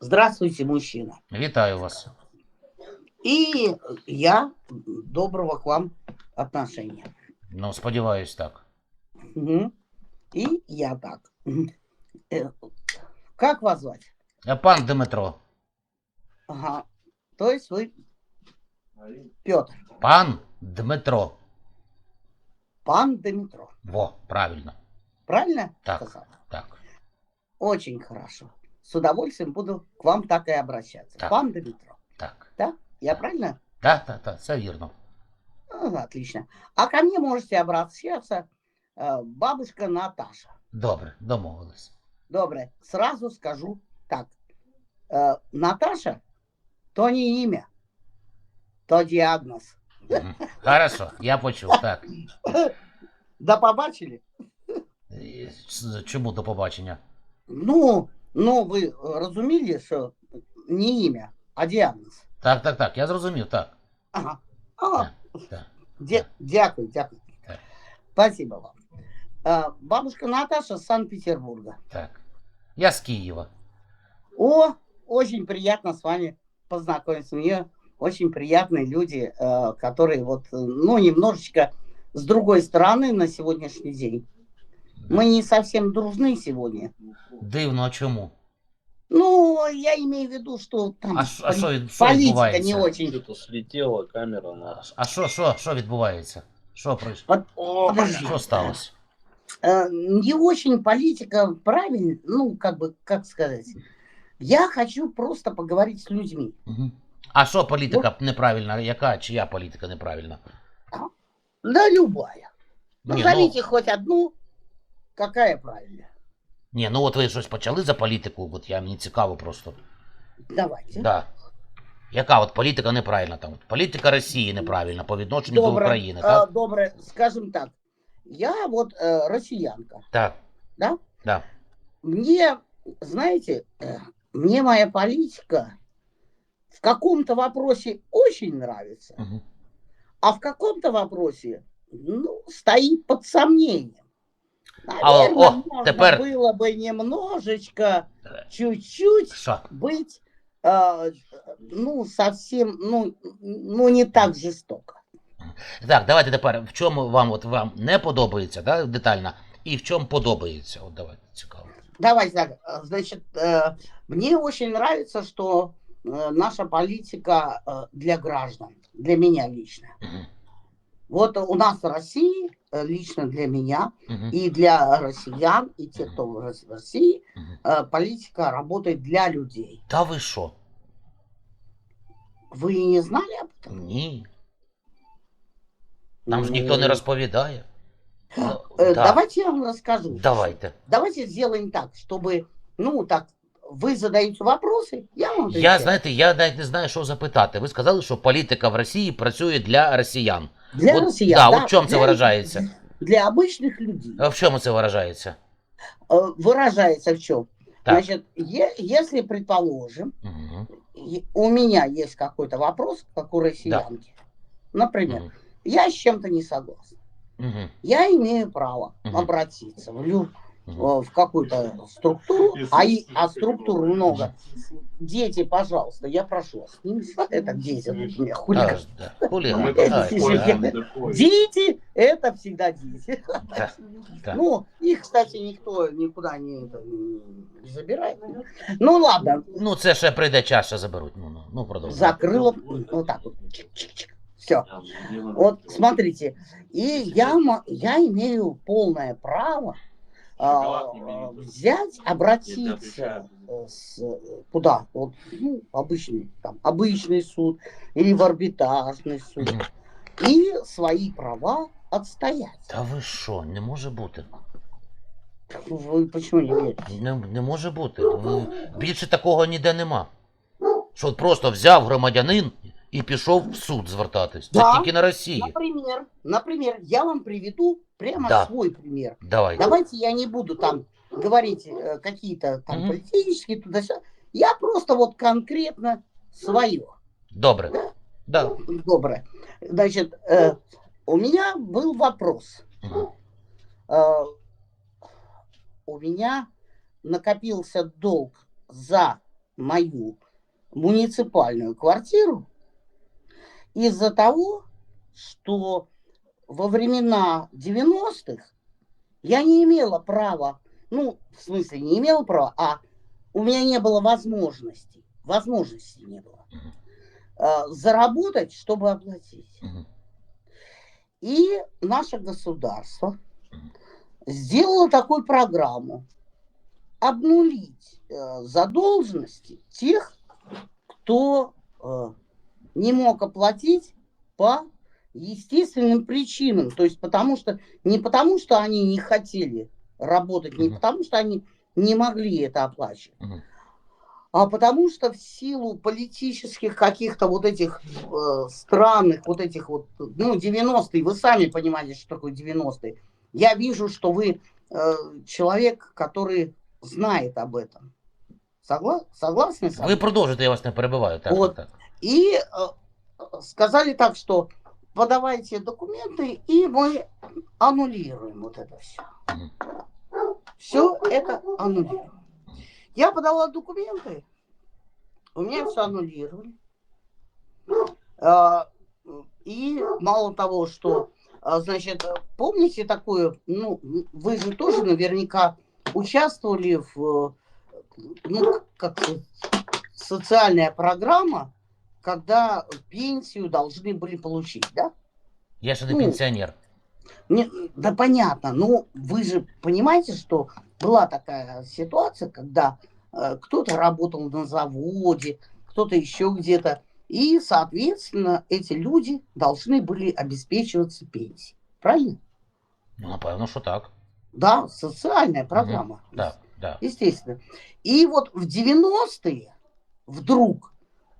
Здравствуйте, мужчина. Вітаю вас. И я доброго к вам отношения. Ну, сподіваюсь, так. Мгм. И я так. Э, Как вас звать? Е, Пан Дмитро. Ага. То есть вы Петр, Пан Дмитро. пан Дмитро. Во, правильно. Правильно Так. сказал? Так. Очень хорошо. С удовольствием буду к вам так и обращаться. Так. Пан Дмитро. Так. Да? Я правильно? Так, так, так, все вірно. А, отлично. А ко мне можете обращаться э, бабушка Наташа. Добре, домовились. Добре, сразу скажу так. Э, Наташа то не имя, то диагноз. Хорошо, я почув, так. Да побачили? Чому до побачення? Ну, ну ви розуміли, що не ім'я, а діагноз. Так, так, так, я зрозумів, так. Ага. А, так. дя- дякую, дякую. Так. Спасибо вам. Э, бабушка Наташа с Санкт-Петербурга. Так. Я з Києва. О, очень приятно с вами познакомиться. Мне очень приятные люди, э, которые вот, э, ну, немножечко с другой стороны на сегодняшний день. Мы не совсем дружны сегодня. Дивно, а чому? Ну, я имею в виду, что там А ш- а поли- що від- що политика не відбувається? очень. Что-то слетела камера на... А що, що, що відбувається? Що пройшло? Вот, подожди. Що сталося? Э, не очень политика правильно, ну, как бы, как сказать. Я хочу просто поговорить с людьми. Мгм. А що політика неправильна? Яка чия політика неправильна? Да, любая. Ні, Назовите хоть одну, какая правильная. Ні, ну от ви щось почали за політику, от я мені цікаво просто. Давайте. Да. Яка от політика неправильна там? От Політика Росії неправильна по відношенню до Добре, України, э, так? добре, скажем так. Я вот э, россиянка. Так. Да? Да. Мне, знаете, э, мне моя политика в каком-то вопросе очень нравится, Угу. а в каком-то вопросе, ну, стоит под сомнением. А, Наверное, о, можно теперь- было бы немножечко, чуть-чуть Що? быть, э, ну, совсем, ну, ну, не так жестоко. Так, давайте тепер, в чому вам от вам не подобається, да, детально, і в чому подобається. От давайте цікаво. Давайте так, э, значит, э, мне очень нравится, что э, наша политика э, для граждан, для меня лично. Угу. Вот у нас в России, э, лично для меня, Угу. и для россиян, и тех, кто в Рос- в России, Угу. э, политика работает для людей. Та ви що? Вы не знали об этом? Ні. Нам ж Ну, ніхто не розповідає. Ну, э, да. Давайте я вам расскажу. Давайте. Давайте сделаем так, чтобы, ну, так, вы задаете вопросы, я вам Я, отвечаю. знаєте, я навіть не знаю, що запитати. Ви сказали, що політика в Росії працює для росіян. Для от, россиян. да, от в чому це для- виражається? Для обычных людей. А в чому це виражається? Э, Выражается в чем? Так. Значит, е- если, предположим, Угу. у меня есть какой-то вопрос, как у россиянки, например, Угу. я с чем-то не согласна, Угу. я имею право Мгм. обратиться в, лю- Угу. э, в какую-то структуру, а, и, а структур много. Дети, пожалуйста, я прошу вас, не это дети, тут у меня хулиган. Да, хуліган, Мы это так, такой, так, я- Дети – это всегда дети. так, так. Ну, их, кстати, никто никуда не, это, не забирает. Ну, ладно, Ну, це ще прийде час, ще заберуть. Ну, ну, ну продовжуй. закрыла вот так вот. Все. Вот смотрите, и я, мо- я имею полное право а, взять, обратиться э, с, э, куда? Вот, ну, обычный, там, обычный суд или в арбитражный суд Мгм. и свои права отстоять. Та ви що, не може бути. Вы почему не верите? Не, не може бути. Ви- Більше такого ніде нема. Що от просто взяв громадянин і пішов в суд звертатись. Це Да. тільки на Росії. Например, например, я вам приведу прямо Да. свой пример. Давай. Давайте я не буду там говорить э, какие-то там Мгм. политические туда Я просто вот конкретно свое. Добре. Да. Доброе. Значит, э, у меня был вопрос. Мгм. Э, у меня накопился долг за мою муниципальную квартиру из-за того, что во времена 90-х я не имела права, ну, в смысле, не имела права, а у меня не было возможности, возможности не было э, заработать, чтобы оплатить. И наше государство сделало такую программу обнулить э, задолженности тех, кто э, не мог оплатить по естественным причинам. То есть потому что не потому, что они не хотели работать, не Мгм. потому, что они не могли это оплачивать, Мгм. а потому что в силу политических каких-то вот этих э, странных, вот этих вот, ну, 90-е, вы сами понимаете, что такое 90-е. Я вижу, что вы э, человек, который знает об этом. Согла- согласны со мной? Ви продовжуйте, я вас не перебиваю. Так, От. так, так. И э, сказали так, что подавайте документы, и мы аннулируем вот это все. Все это аннулируем. Я подала документы, у меня все аннулировали. А, И мало того, что, а, значит, помните такую, ну, вы же тоже наверняка участвовали в, ну, как социальная программа, когда пенсию должны были получить, да? Я не Ну, пенсіонер. Не, да понятно, но вы же понимаете, что была такая ситуация, когда э, кто-то работал на заводе, кто-то еще где-то, и, соответственно, эти люди должны были обеспечиваться пенсией. Правильно? Ну, напевно, що так. Да, социальная программа. Так, так. Естественно. И вот в 90-е вдруг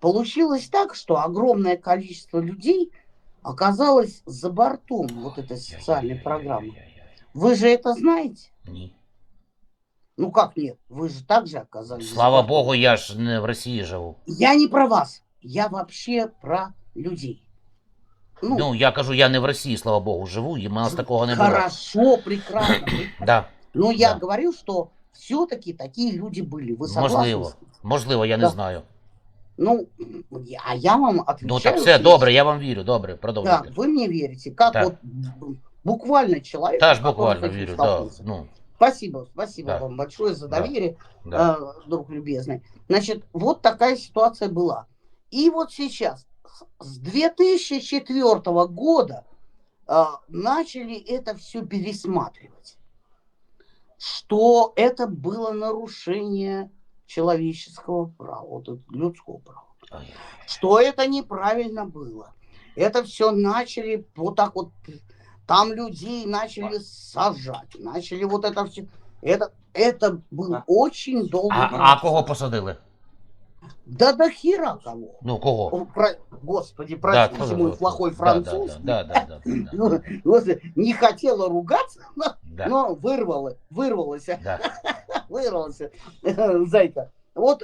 получилось так, что огромное количество людей оказалось за бортом вот этой социальной программы. Вы же это знаете? Ні. Ну как нет? Вы же также оказались. за Слава бортом. Богу, я ж не в Росії живу. Я не про вас. Я вообще про людей. Ну, Ну, я кажу, я не в Росії, слава Богу, живу, і в мене такого не було. хорошо, прекрасно. Да, Но я Да. говорю, что все-таки такие люди были. Вы согласны? можливо. с этим? Можливо, я не Да. знаю. Ну, а я вам отвечаю. Ну так все, добре, я вам вірю, добре, Так, продовжуйте. вы мне верите. Как Так. вот б- буквально человек. Та ж буквально вірю, да. Ну, Спасибо, спасибо Да. вам большое за Да. доверие, да. э, друг любезный. Значит, вот такая ситуация была. И вот сейчас, с- с 2004 года, э, начали это все пересматривать. Что это было нарушение человеческого права, вот это людского права. Ой. что это неправильно было. Это все начали вот так вот, там людей начали сажать, начали вот это все. Это, это был очень долгий А, а процесс. кого посадили? Да до хера кого. Ну, кого? Про- Господи, Да, простите кто- мой плохой да, француз. Да, да, да, да, да, да, Ну, не хотела ругаться, но, да, но вырвала, вырвалась, да. вырвалась, зайка. Вот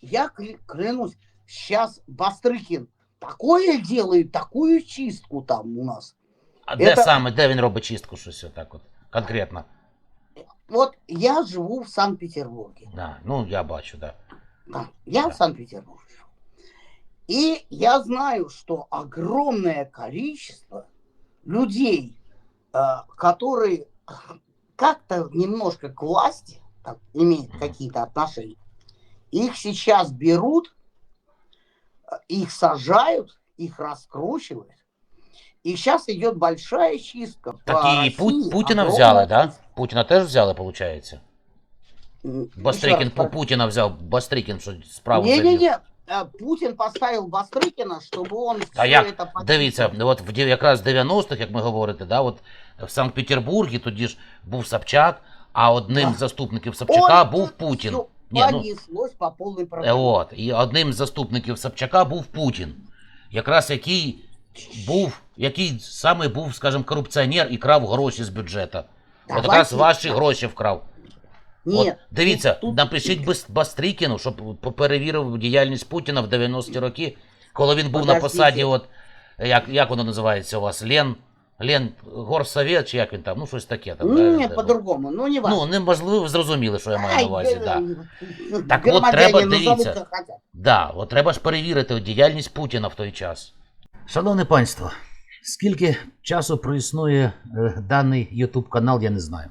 я кля- клянусь, сейчас Бастрыкин такое делает, такую чистку там у нас. А де Это- саме, де він робить чистку, щось отак от, конкретно? Вот я живу в Санкт-Петербурге. Да, ну, я бачу, да. Да, я Да. в Санкт-Петербурге. живу. И я знаю, что огромное количество людей, э, которые как-то немножко к власти так, имеют Мгм. какие-то отношения, их сейчас берут, э, их сажают, их раскручивают. И сейчас идет большая чистка. по Так і Пу- России, Путіна огромная взяли, да? чистка. Путіна теж взяли, виходить? М, еще Бастрикін раз Пу- про- Путіна взяв, Бастрикін, що справу Не, не, завів. не. Э, Путин поставил Бастрыкина, чтобы он А все як? это Дивіться, от в дев- якраз 90-х, як ми говорите, да, от в Санкт-Петербургі тоді ж був Собчак, а одним з Так. заступників Собчака був Путін. Всё Ні, ну, понеслось по полной Е, программе. От, і одним з заступників Собчака був Путін, якраз який був, який саме був, скажімо, корупціонер і крав гроші з бюджету. От Давайте якраз ваші так. гроші вкрав. Нет, От, дивіться, тут- тут- напишіть Бас- Бастрикіну, щоб перевірив діяльність Путіна в 90-ті роки, коли він був на посаді, от, як, як воно називається у вас, Лен, Лен Горсовет, чи як він там, ну щось таке там. Не, да, по-другому, ну не важно. Ну, неможливо, ви зрозуміли, що я маю на увазі, да. Так от треба, дивіться. Да, от треба ж перевірити діяльність Путіна в той час. Шановне панство, скільки часу проіснує е, даний YouTube канал, я не знаю.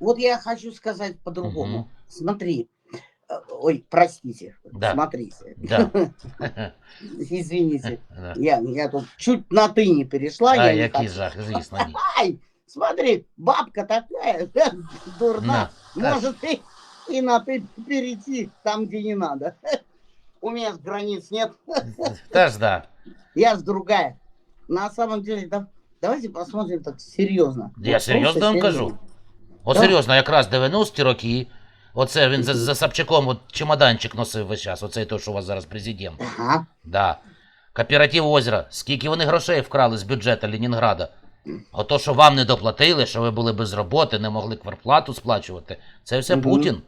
Вот я хочу сказать по-другому. Мгм. Смотри, э, ой, простите, Да. смотрите, да. извините, Да. я, я тут чуть на ты не перешла, А, я жах, звісно, ні. Ай, смотри, бабка такая, дурна, На, может и, и на ты перейти там, где не надо. У меня границ нет, Та ж да. я ж другая. На самом деле, да, давайте посмотрим так серьезно. Я Вот просто вам кажу. От Да. серйозно, якраз 90-ті роки. Оце він за, за Сапчаком от чемоданчик носив весь час. Оцей той, що у вас зараз президент. Ага. Да. Кооператив озера. Скільки вони грошей вкрали з бюджету Ленінграда? Ото, що вам не доплатили, що ви були без роботи, не могли квартплату сплачувати. Це все Мгм. Путін.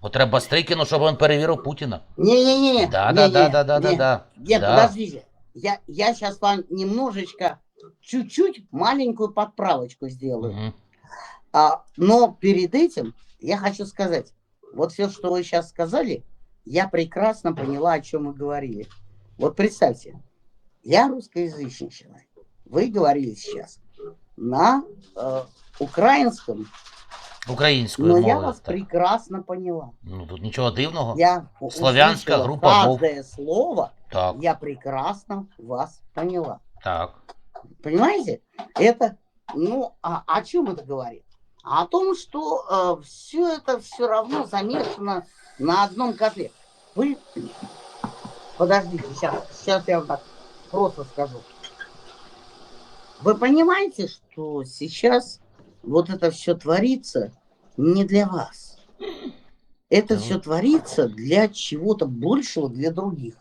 От треба Стрикіну, щоб він перевірив Путіна. Не-не-не. Да, да, да, да, да, да, не. да. Нет, Да. подождите. Я, я сейчас вам немножечко, чуть-чуть маленькую подправочку сделаю. Мгм. А, но перед этим я хочу сказать, вот все, что вы сейчас сказали, я прекрасно поняла, о чем вы говорили. Вот представьте, я русскоязычный человек. Вы говорили сейчас на э, украинском, Українською но я вас так. прекрасно поняла. Ну тут нічого дивного. Я Славянская группа мов. каждое слово, Так, я прекрасно вас поняла. так. Понимаете? Это, ну, а, о чем это говорит? О том, что все это все равно замешано на одном котле. Вы, подождите, сейчас, сейчас я вам так просто скажу. Вы понимаете, что сейчас вот это все творится не для вас. Это Да. все творится для чего-то большего, для других.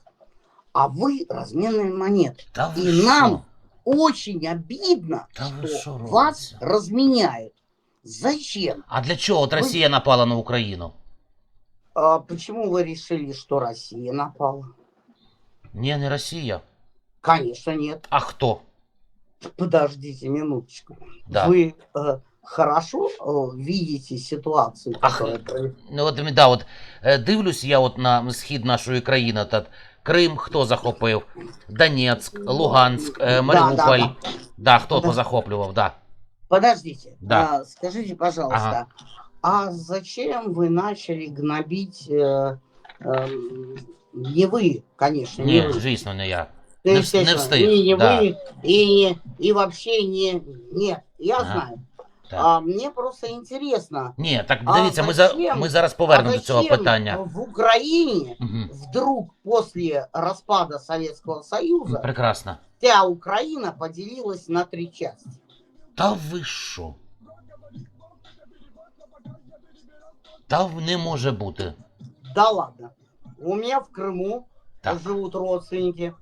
А вы разменные монеты. Ви И що? нам очень обидно, Да что шо вас разменяют. Зачем? А для чого от Росія напала на Україну? А почему вы решили, что Россия напала? Ні, не Росія. Конечно, нет. А хто? Подождите минуточку. Да. Вы э, хорошо э, видите ситуацию, Ах, которая происходит? Ну от да, от е, дивлюсь я от на схід нашої країни. Та Крим хто захопив? Донецьк, Луганськ, е, Маріуполь. да, Да, хто Да. позахоплював, да. Подождите. Да. а, скажите, пожалуйста, Ага. а зачем вы начали гнобить... э, эм, не вы, конечно, не Ні, вы. звісно, не я. Ну, Не вс- не естественно, встиг, И не да. вы, и, и вообще не... Нет, я Ага, знаю. так. А мне просто интересно. Ні, так А дивіться, ми, за, зачем? ми зараз а повернемо до цього зачем питання. В Украине Мгм. вдруг после распада Советского Союза Прекрасно. вся Украина поделилась на три части. Та ви що? Та в- не може бути. Да ладно. У меня в Крыму Так. живут родственники.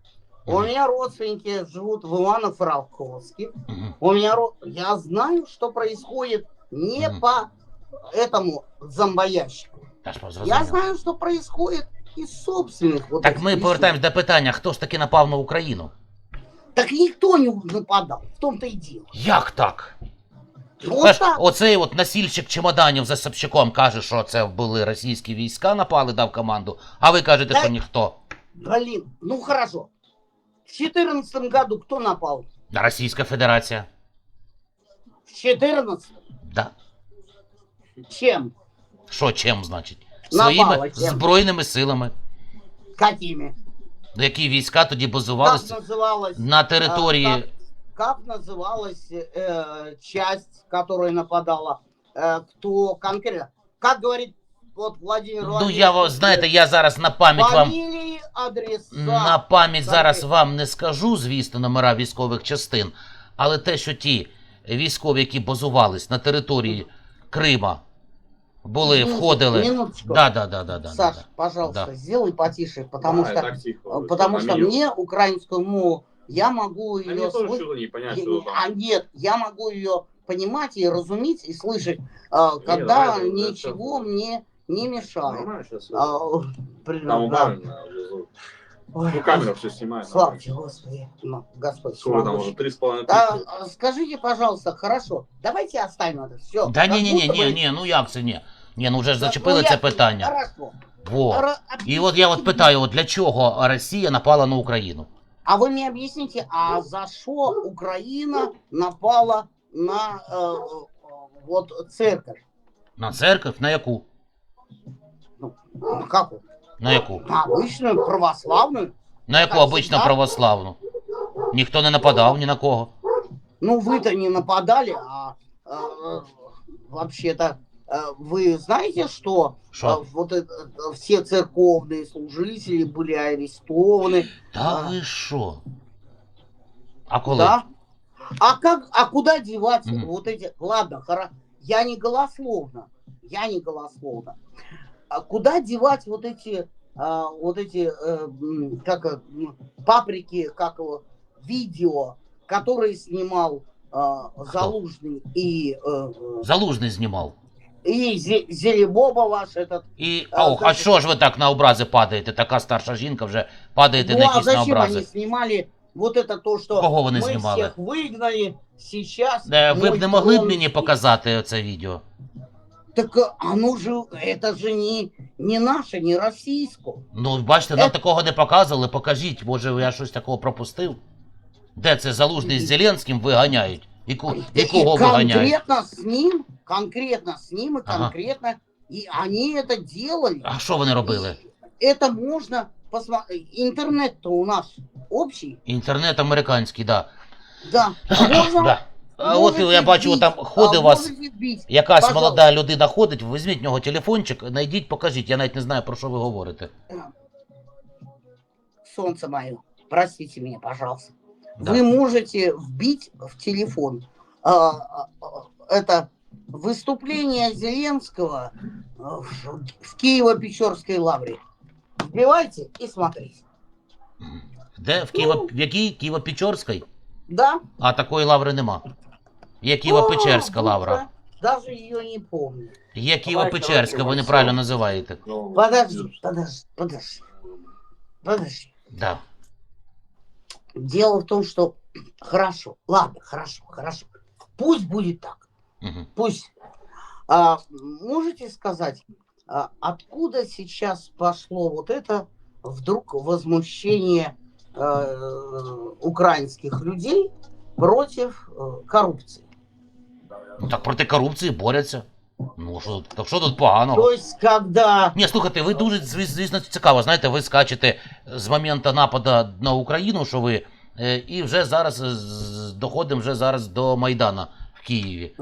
У Мгм. меня родственники живут в Ивано-Франковске. Мгм. У меня ро- я знаю, что происходит не Мгм. по этому зомбоящику. Та ж Я зрозуміло. знаю, что происходит из собственных вот Так этих ми вещей. повертаємось до питання, хто ж таки напав на Україну? Так никто не нападал, в том-то и дело. Як так? Так. Оцей от насільщик чемоданів за Собчаком каже, що це були російські війська, напали, дав команду, а ви кажете, що Так. ніхто. Блин, ну хорошо. В четырнадцатом году кто напал? Російська Федерація. В четырнадцатом? Да. Чем? Що чим, значить? Напала Своїми чим? збройними силами. Какими? Які війська тоді Как базувалися называлась? на території. а, Как называлась э, часть, которая нападала? Э, кто конкретно? Как говорит вот Владимир Ну Владимирович? я ва- знаєте, я зараз на пам'ять вам Фамилии, адреса. на пам'ять Так, зараз так. вам не скажу, звісно, номера військових частин, але те, що ті військові, які базувались на території Крима, були, Минуточку, входили. Минуточку. Да, да, да, да, да, Саш, да. пожалуйста, Да. сделай потише, потому Да, что, так тихо. э, вы потому что, что на милю? мне украинскую мову, я могу Да ее мне тоже слышать. что-то не понять, Я- что там. А нет, я могу ее понимать и разуметь, и слышать, а, когда давай, да, ничего всё. мне не мешает. Нормально сейчас. А, при- Там да. убавлено внизу. Ой, Ну, камера все снимает. Славьте, Господи, ну, Господь. Сколько там всемогущий. уже? Три с половиной Да, тысячи? а, скажите, пожалуйста, хорошо, давайте оставим это все. Да ні, ні, ні, ні, ні, ну як це ні? Ні, ну вже ж зачепили це питання. Хорошо. Во. Ра- І от я от объясните питаю, от для чого Росія напала на Україну? А вы мне объясните, а за что Украина напала на э, э, вот церковь? На церковь? На яку? Ну, как вот? На яку? На обычную православную? На яку Так, обично да. православну? Ніхто не нападав ні на кого. Ну, вы-то не нападали, а э, вообще-то э, вы знаете, что э, Що? вот это, э, все церковные служители были арестованы? Та А. ви що? А коли? Да? А как, а куда девать Мгм. вот эти? Ладно, хоро... я не голословно, я не голословно. А куда девать вот эти, а, вот эти, э, м, как э, м, паприки, как его, видео, которые снимал а, Залужный и э, э, Залужний знімав. и Зе- Зелебоба ваш этот. І А, ох, а значить- що ж ви так на образи падаєте? Така старша жінка вже падаєте Ну на а якісь на зачем они образи. снимали вот это то, что Кого вони мы знімали? всех выгнали, сейчас... Е, Ви б мой не могли б трон мені показати це відео? Так а, оно же, это же не, не наше, не российское. Ну, бачите, нам Е- такого не показували. Покажіть, може я щось такого пропустив? Де це залужний з Зеленським виганяють? І, ку... і кого И виганяють? конкретно с ним, конкретно с ним и Ага. конкретно, и они это делали. А що вони робили? Это можно посмотреть. Интернет-то у нас общий, Інтернет американський, да. да. Можно, да. А от можете я бачу, вбить, там ходить а, у вас можете вбить. якась Пожалуйста. молода людина ходить, візьміть в нього телефончик, знайдіть, покажіть. Я навіть не знаю, про що ви говорите. Солнце мое, простите меня, пожалуйста. Да. Вы можете вбить в телефон а, а, а, это выступление Зеленского а, в в Киево-Печорской лавре. Вбивайте и смотрите. Де? В Києво... в якій? Києво-Печорській? Да? А такої лаври нема. Є Києво-Печерська О, лавра. ну-ка, Даже ее не помню. Є Києво-Печерська, ви неправильно називаєте. Ну, Подожди, подожди, подожди. Подожди. Да. Дело в том, что хорошо, ладно, хорошо, хорошо. Пусть будет так. Угу. Пусть. А, можете сказать, а, откуда сейчас пошло вот это вдруг возмущение э, украинских людей против э, коррупции? Ну так проти корупції борються. Ну що, тут- так що тут поганого? То есть, когда Ні, слухайте, ви дуже зві- звісно цікаво. Знаєте, ви скачете з моменту нападу на Україну, що ви, е, і вже зараз е, з- доходимо вже зараз до Майдана в Києві.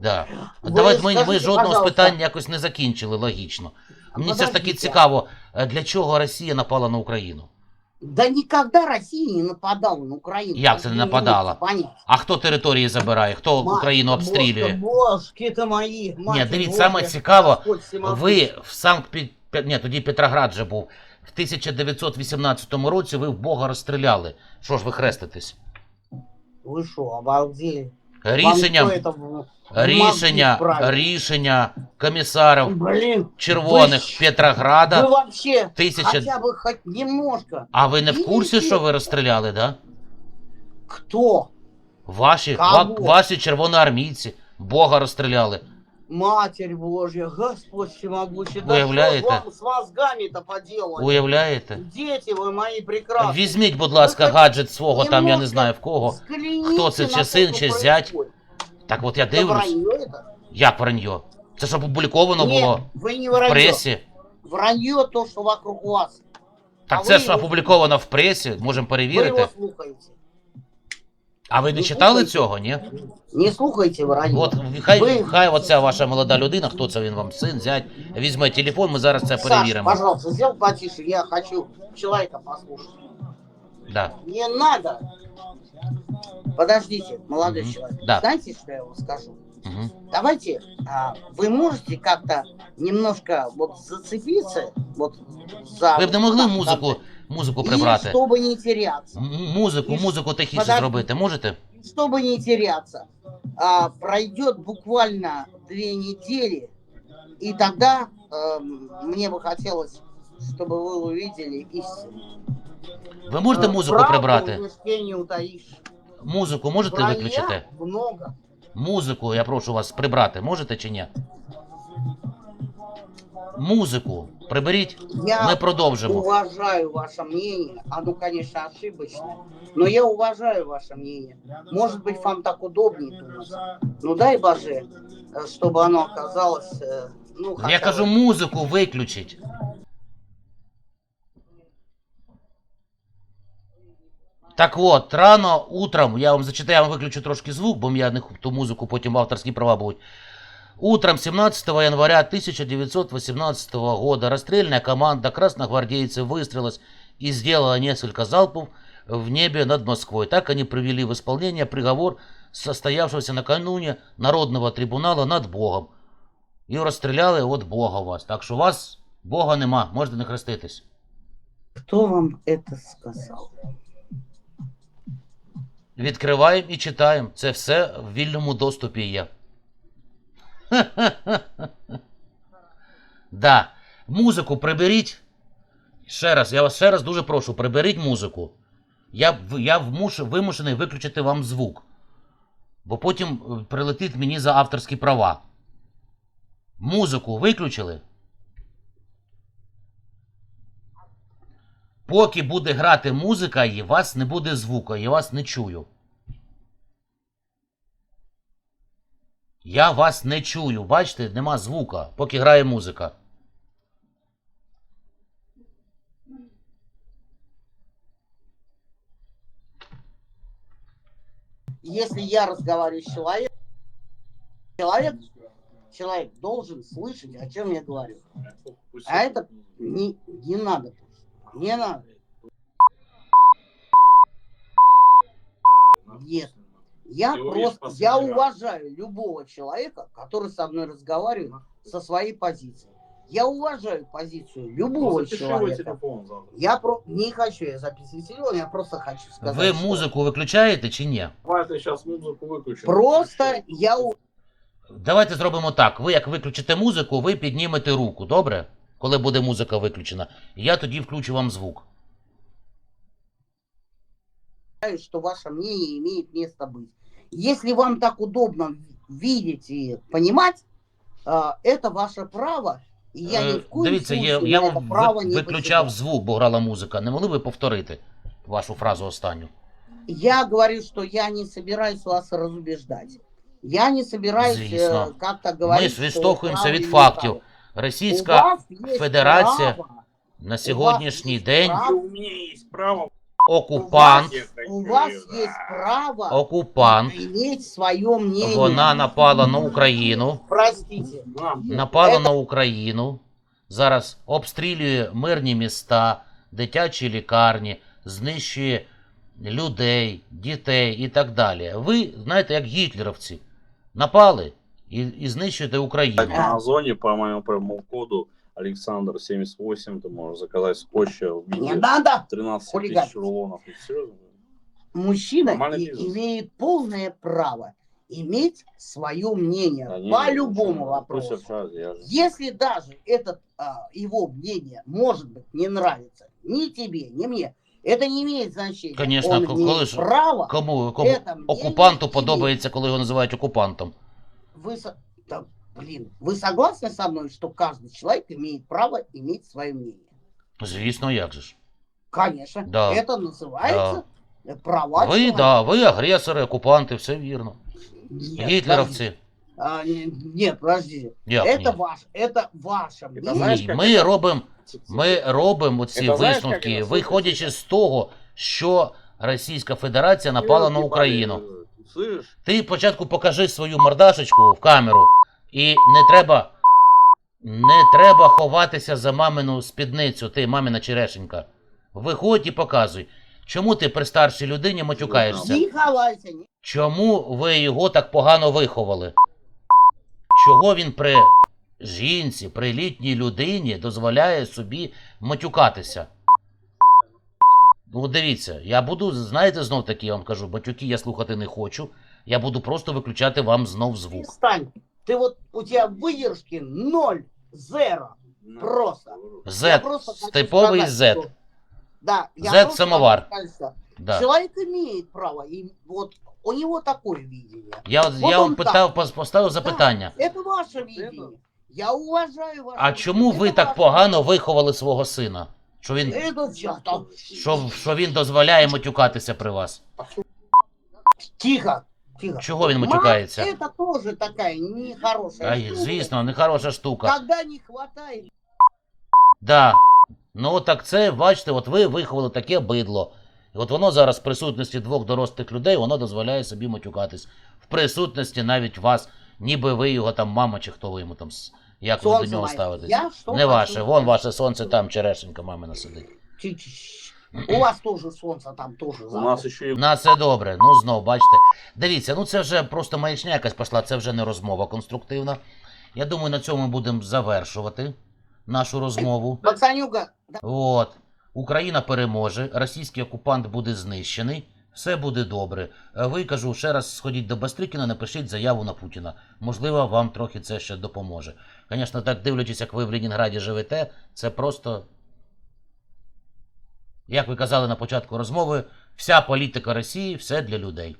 Да. Ви Давайте ми, ми скажіть, жодного з пожалуйста. питань якось не закінчили логічно. Мені все ж таки цікаво, е, для чого Росія напала на Україну? Да никогда Россия не нападала на Украину. Як це не нападала? А хто території забирає? Хто Мать, Україну обстрілює? Божки то мої. Ні, дивіться, саме цікаво, Ви в Санкт Ні, тоді Петроград же був. В 1918 році ви в Бога розстріляли. Що ж ви хреститесь? Ви що, обалдели? Рішенням, Вам рішення, мозги вправить? рішення комісарів Блин, червоних ви- Петрограда. вы вообще тысяча- хотя бы хоть немножко. А ви не в курсі, Видите? що ви розстріляли, да? Кто? Ваші, Кого? ва- ваші червоноармійці Бога розстріляли. Матерь Божья, Господь всемогущий. Да Уявляете? что вам с мозгами-то поделать? Уявляєте? Дети вы мои прекрасные. Візьміть, будь ласка, Ви хоч гаджет свого, там я не немножко знаю в кого. Взгляните Хто це, на чи то, син, что чи зять? происходит. Так от я Это дивлюсь. вранье это? Як враньо? Це ж опубліковано Нет, було вы не в вранье. пресі. Вранье то, что вокруг вас. Так А це ви- ж опубліковано в пресі, можемо Вы перевірити. его слухаете. А ви не ви читали слухайте. цього, ні? Не слухайте вранье. От хай, Ви- хай оця ваша молода людина, хто це він вам, син, зять, візьме телефон, ми зараз це Саш, перевіримо. пожалуйста, сделай потише, я хочу человека послушать. Да. Не надо. Подождите, молодой Мгм. человек. Да. Знаете, что я вам скажу? Угу. Давайте, а, вы можете как-то немножко вот зацепиться вот за... Ви б не могли так, музику, так, музику и прибрати? чтобы не теряться. М- Музику, І ж- музику тихіше подожди. зробити можете? Чтобы не теряться. А, пройдет буквально две недели, и тогда эм, мне бы хотелось, чтобы вы увидели истину. Ви можете Э, музику правду прибрати? в мешке не утаишь. Музику можете Вранья виключити? много. Музику, я прошу вас, прибрати. Можете чи ні? Музику приберіть, Я ми продовжимо. уважаю ваше мнение. Оно, конечно, ошибочное. Но я уважаю ваше мнение. Может быть, вам так удобнее думать. Ну дай Боже, э, чтобы оно оказалось... э, Ну, Я хотя кажу, бы- музику виключіть. Так от, рано утром, я вам зачитаю, я вам виключу трошки звук, бо я не х- ту музику потім авторські права будуть. Утром 17 января 1918 года расстрельная команда красногвардейцев выстрелилась и сделала несколько залпов в небе над Москвой. Так они привели в исполнение приговор состоявшегося накануне Народного трибунала над Богом. І розстріляли от Бога вас. Так що у вас Бога нема, можете не хреститись. Кто вам это сказал? Відкриваємо і читаємо. Це все в вільному доступі є. Да. Музику приберіть. Ще раз, я вас ще раз дуже прошу, приберіть музику. Я, я вмуш, вимушений виключити вам звук. Бо потім е, прилетить мені за авторські права. Музику виключили. Поки буде грати музика, і вас не буде звука, я вас не чую. Я вас не чую. Бачите, нема звука, поки грає музика. Если я разговариваю с человеком, человек, человек должен слышать, о чем я говорю. А это не, не надо. Не надо. Нет. Я Ты просто, увидишь я последний раз. уважаю любого человека, который со мной разговаривает со своей позиции. Я уважаю позицию любого Ну, запиши его человека. телефон завтра. Я про не хочу я записывать телефон, я просто хочу сказать. Ви что музику виключаєте чи ні? Давай ты сейчас музыку выключим. Просто я у- Давайте зробимо так. Ви як виключите музику, ви піднімете руку, добре? Коли буде музика виключена. Я тоді включу вам звук. считаю, что ваше мнение имеет место быть. Если вам так удобно видеть и понимать, а, это ваше право, и я ни Е, в коем Дивіться, я, случае я на вам это право ви- не виключав посягаю. звук, бо грала музика. Не могли би повторити вашу фразу останню? Я говорю, что я не собираюсь вас разубеждать. Я не собираюсь э, Звісно. как-то говорить, Ми что відштовхуємося право від или фактів. неправо. У Російська Федерація право, на сьогоднішній день право. Окупант, У вас есть право окупант, свое мнение. вона напала на Україну. Простите. напала Це- на Україну, зараз обстрілює мирні міста, дитячі лікарні, знищує людей, дітей і так далі. Ви знаєте, як гітлерівці, напали і, і знищуєте Україну. А. На Озоне по моему промокоду Александр 78 ты можешь заказать скотча в Не виде надо. 13 хулиган. тысяч рулонов. И серьезно? Мужчина Нормальный и- бизнес. имеет полное право иметь свое мнение Да не, по не, любому ну, вопросу. Пусть общаются, я же- Если даже этот а, его мнение, может быть, не нравится ни тебе, ни мне, это не имеет значения. Конечно, Он ко- имеет коли ж- право. Кому, кому Это мнение окупанту имеет. подобається, коли його називають окупантом? Вы, со- да, блин, вы согласны со мной, что каждый человек имеет право иметь свое мнение? Звісно, як же ж. Конечно. Да. Это называется э, права Ви, человека. да, ви агресори, окупанти, все вірно. Нет, Гітлерівці. А, не- нет, подожди. Як это ні? ваш, это ваше Это мнение. знаешь, Ні, как ми это- робимо Ми робимо ці Это знаєш, як висновки, це? виходячи з того, що Російська Федерація напала на Україну. Слышишь? Ти спочатку покажи свою мордашечку в камеру, і не треба. Не треба ховатися за мамину спідницю, ти мамина черешенька. Виходь і показуй. Чому ти при старшій людині матюкаєшся? Не ховайся, не Чому ви його так погано виховали? Чого він при жінці, при літній людині дозволяє собі матюкатися? Ну, дивіться, я буду, знаєте, знов таки, я вам кажу, батюки я слухати не хочу. Я буду просто виключати вам знов звук. перестань. Ты вот, у тебя выдержки ноль, зеро. Просто. Я Z, просто хочу типовий сказать, Z. что- Да, я Z просто самовар. хочу сказать, что Да. Человек имеет право, и вот у него такое видение. Я, от- Вот я вам он так. питав, пос- поставив запитання. Это ваше видение. Я уважаю ваше А чому видение. ви Это так ваше погано виховали свого сина? Що він, видение. Это всё там. що, що він дозволяє матюкатися при вас? Тихо, тихо. Чого він Мат матюкається? Это тоже такая нехорошая Ай, штука. звісно, нехороша штука. Когда не хватает Да. Ну так це, бачите, от ви виховали таке бидло. І от воно зараз в присутності двох дорослих людей, воно дозволяє собі матюкатись. В присутності навіть вас, ніби ви його там мама чи хто ви йому там, с- як ви до нього мое. ставитесь. Я Не ваше, вон ваше сонце там, черешенька мамина сидить. У вас тоже солнце там тоже. У нас еще и На все добре. Ну знов, бачите. Дивіться, ну це вже просто маячня якась пішла, це вже не розмова конструктивна. Я думаю, на цьому ми будемо завершувати нашу розмову. Пацанюга, От. Україна переможе, російський окупант буде знищений, все буде добре. А Ви кажу, ще раз сходіть до Бастрикіна, напишіть заяву на Путіна. Можливо, вам трохи це ще допоможе. Звісно, так дивлячись, як ви в Ленінграді живете, це просто. Як ви казали на початку розмови, вся політика Росії все для людей.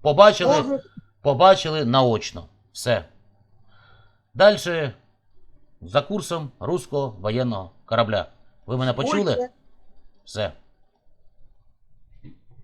Побачили, побачили наочно. Все. Далі за курсом руського воєнного корабля. Ви мене почули? Все.